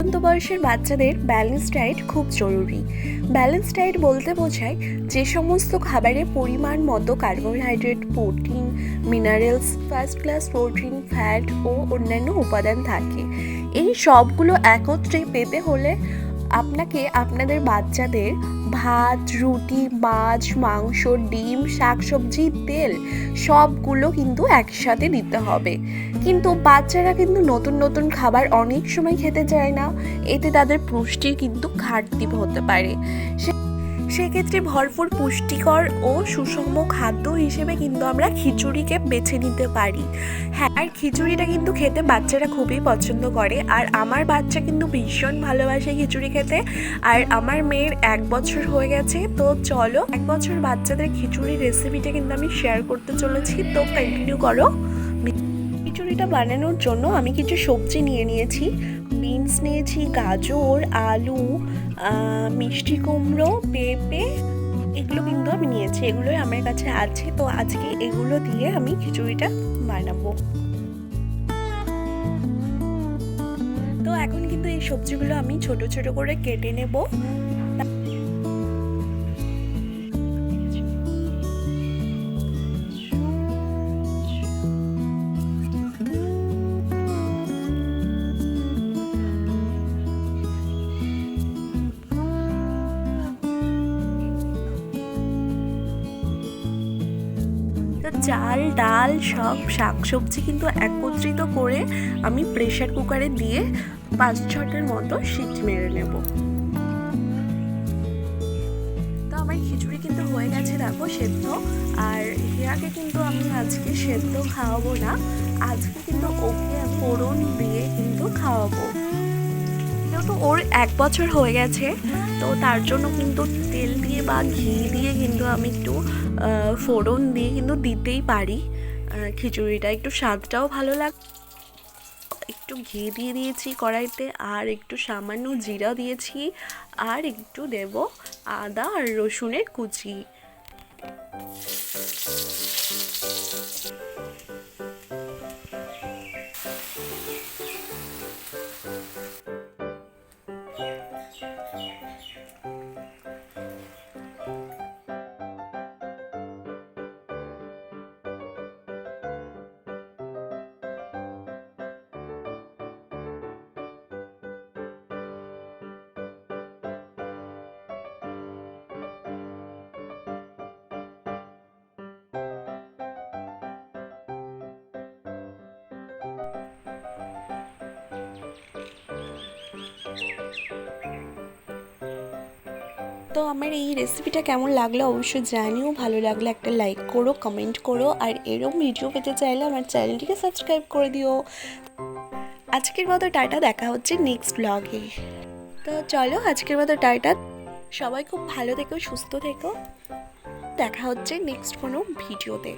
পর্যন্ত বয়সের বাচ্চাদের ব্যালেন্স ডায়েট খুব জরুরি। ব্যালেন্স ডায়েট বলতে বোঝায় যে সমস্ত খাবারে পরিমাণ মতো carbohydrate protein minerals first class protein fat ও অন্যান্য উপাদান থাকে। এই সবগুলো একত্রে পেতে হলে আপনাকে আপনাদের বাচ্চাদের ভাত, রুটি, মাছ, মাংস, ডিম, শাকসবজি, তেল সবগুলো কিন্তু একসাথে দিতে হবে। কিন্তু বাচ্চারা কিন্তু নতুন নতুন খাবার অনেক সময় খেতে চায় না। এতে তাদের পুষ্টির কিন্তু ঘাটতি হতে পারে। সে- সেক্ষেত্রে ভরপুর পুষ্টিকর ও সুষম খাদ্য হিসেবে কিন্তু আমরা খিচুড়িকে বেছে নিতে পারি। হ্যাঁ আর খিচুড়িটা কিন্তু খেতে বাচ্চারা খুবই পছন্দ করে। আর আমার বাচ্চা কিন্তু ভীষণ ভালোবাসে খিচুড়ি খেতে। আর আমার মেয়ের এক বছর হয়ে গেছে, তো চলো এক বছর বাচ্চাদের খিচুড়ির রেসিপিটা কিন্তু আমি শেয়ার করতে চলেছি। তো কন্টিনিউ করো। খিচুড়িটা বানানোর জন্য আমি কিছু সবজি নিয়ে নিয়েছি। বিনস নিয়েছি, গাজর, আলু মিষ্টি কুমড়ো, পেঁপে, এগুলো কিন্তু আমি নিয়েছি। এগুলোই আমার কাছে আছে। তো আজকে এগুলো দিয়ে আমি খিচুড়িটা বানাবো। তো এখন কিন্তু এই সবজিগুলো আমি ছোট ছোট করে কেটে নেব। তো চাল, ডাল, সব শাকসবজি কিন্তু একত্রিত করে আমি প্রেশার কুকারে দিয়ে পাঁচ ছটার মতো সিট মেরে নেব। তো আমার খিচুড়ি কিন্তু হয়ে গেছে দেখো সেদ্ধ। আর হিয়াকে কিন্তু আমি আজকে সেদ্ধ খাওয়াবো না। আজকে কিন্তু ওকে ফোড়ন দিয়ে কিন্তু খাওয়াবো। যেহেতু ওর এক বছর হয়ে গেছে তো তার জন্য কিন্তু তেল দিয়ে বা ঘি দিয়ে কিন্তু আমি একটু ফোড়ন দিয়ে কিন্তু দিতেই পারি। খিচুড়িটা একটু স্বাদটাও ভালো লাগ, একটু ঘি দিয়ে দিয়েছি কড়াইতে, আর একটু সামান্য জিরা দিয়েছি, আর একটু দেব আদা আর রসুনের কুচি। তো আমার এই রেসিপিটা কেমন লাগল অবশ্যই জানিও। ভালো লাগলে একটা লাইক করো কমেন্ট করো, আর এরকম ভিডিও পেতে চাইলে আমার চ্যানেলটিকে সাবস্ক্রাইব করে দিও। আজকের মতো টাটা, দেখা হচ্ছে নেক্সট ব্লগে তো চলো, আজকের মতো টাটা। সবাই খুব ভালো থেকো, সুস্থ থেকো। দেখা হচ্ছে নেক্সট কোনো ভিডিওতে